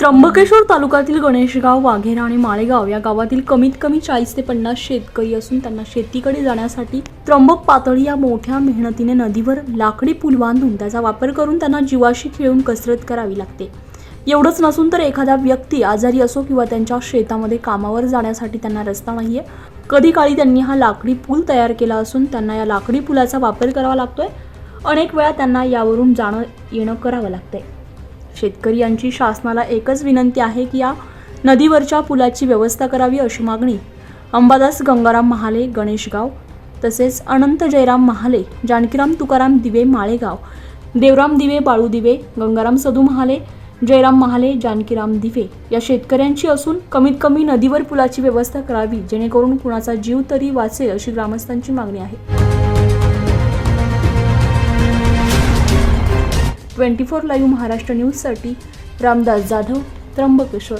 त्र्यंबकेश्वर तालुक्यातील गणेशगाव वाघेरा आणि माळेगाव या गावातील कमीत कमी चाळीस ते पन्नास शेतकरी असून त्यांना शेतीकडे जाण्यासाठी त्र्यंबक पातळी या मोठ्या मेहनतीने नदीवर लाकडी पूल बांधून त्याचा वापर करून त्यांना जीवाशी खेळून कसरत करावी लागते. एवढंच नसून तर एखादा व्यक्ती आजारी असो किंवा त्यांच्या शेतामध्ये कामावर जाण्यासाठी त्यांना रस्ता नाहीये. कधी काळी त्यांनी हा लाकडी पूल तयार केला असून त्यांना या लाकडी पुलाचा वापर करावा लागतोय. अनेक वेळा त्यांना यावरून जाणं येणं करावं लागतंय. शेतकरी यांची शासनाला एकच विनंती आहे की या नदीवरच्या पुलाची व्यवस्था करावी अशी मागणी. अंबादास गंगाराम महाले गणेशगाव तसेच अनंत जयराम महाले जानकीराम तुकाराम दिवे माळेगाव देवराम दिवे बाळू दिवे गंगाराम सदू महाले जयराम महाले जानकीराम दिवे या शेतकऱ्यांची असून कमीत कमी नदीवर पुलाची व्यवस्था करावी जेणेकरून कुणाचा जीव तरी वाचेल अशी ग्रामस्थांची मागणी आहे. ट्वेंटी फोर लाईव्ह महाराष्ट्र न्यूजसाठी रामदास जाधव त्र्यंबकेश्वर.